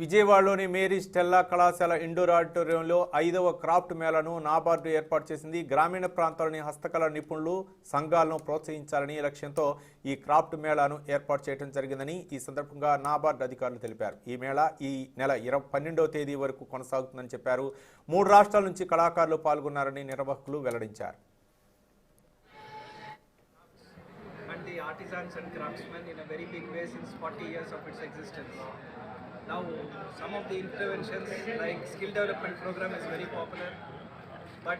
విజయవాడలోని Mary Stella కళాశాల indoor ఆడిటోరియంలో ఐదవ క్రాఫ్ట్ మేళాను నాబార్డు ఏర్పాటు చేసింది. గ్రామీణ ప్రాంతాలని హస్తకళ నిపుణులు సంఘాలను ప్రోత్సహించాలని లక్ష్యంతో ఈ క్రాఫ్ట్ మేళాను ఏర్పాటు చేయడం జరిగిందని ఈ సందర్భంగా నాబార్డు అధికారులు తెలిపారు. ఈ మేళా ఈ నెల ఇరవై పన్నెండవ తేదీ వరకు కొనసాగుతుందని చెప్పారు. మూడు రాష్ట్రాల నుంచి కళాకారులు పాల్గొన్నారని నిర్వాహకులు వెల్లడించారు. The artisans and craftsmen in a very big way since 40 years of its existence. Now, some of the interventions like skill development program is very popular, but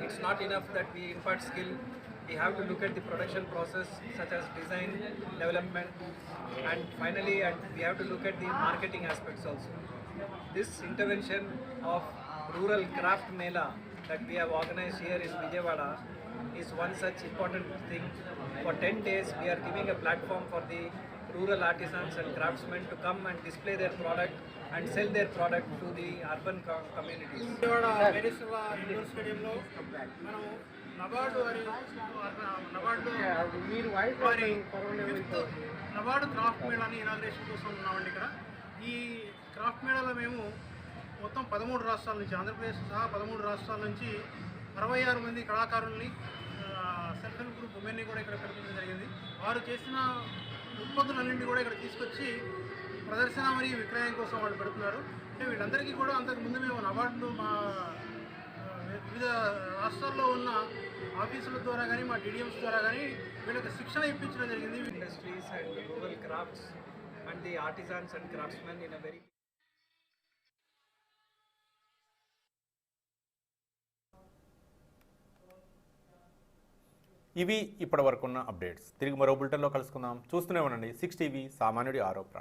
it's not enough that we impart skill. We have to look at the production process such as design, development, and finally, and we have to look at the marketing aspects also. This intervention of rural craft mela that we have organized here in Vijayawada is one such important thing. For 10 days, we are giving a platform for the rural artisans and craftsmen to come and display their product and sell their product to the urban co- communities. NABARD craft మేళాని inauguration కోసం ఉన్నామండి ఇక్కడ ఈ craft మేళాలో మేము మొత్తం పదమూడు రాష్ట్రాల నుంచి ఆంధ్రప్రదేశ్ సహా పదమూడు రాష్ట్రాల నుంచి అరవై ఆరు మంది కళాకారుల్ని సెల్ఫ్ హెల్ప్ గ్రూప్ ఉమెన్ని కూడా ఇక్కడ పెట్టడం జరిగింది. వారు చేసిన ఉత్పత్తులన్నింటినీ కూడా ఇక్కడ తీసుకొచ్చి ప్రదర్శన మరియు విక్రయం కోసం వాళ్ళు పెడుతున్నారు. అంటే వీళ్ళందరికీ కూడా అంతకు ముందు మేము అవార్డులు మా వివిధ రాష్ట్రాల్లో ఉన్న ఆఫీసుల ద్వారా కానీ మా డిడిఎంస్ ద్వారా కానీ వీళ్ళకి శిక్షణ ఇప్పించడం జరిగింది. Industries and rural crafts and the artisans and craftsmen in a very ఇవి ఇప్పటి వరకున్న అప్డేట్స్. తిరిగి మరో బులెటిన్లో కలుసుకుందాం. చూస్తూనే ఉండండి. సిక్స్ టీవీ సామాన్యుడి ఆరోపణ